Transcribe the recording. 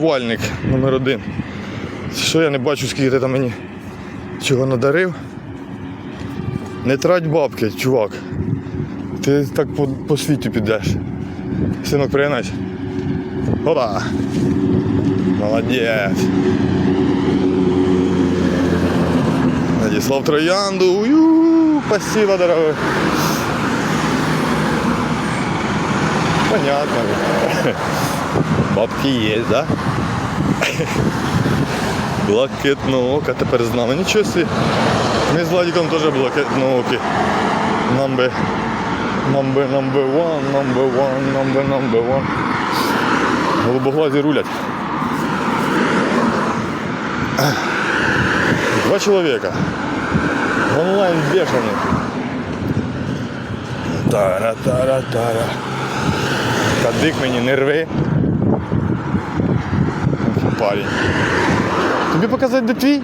Вальник номер один. Що я не бачу, скільки ти там мені чого надарив. Не трать бабки, чувак. Ти так по, по світу підеш. Синок, приєднайся. Опа! Молодець. Надіслав троянду. Ую, спасибо, дорогой. Понятно. Бабки є, да? Блакитноока тепер з нами. Нічого собі. Ми з Владиком теж блакитноокі. Number, number, number one, number one, number, number one. Голубоглазі рулять. Два чоловіка. Онлайн бешений. Тара-тара-тара. Кадик мені не рви. Парень. Тобі показати де твій?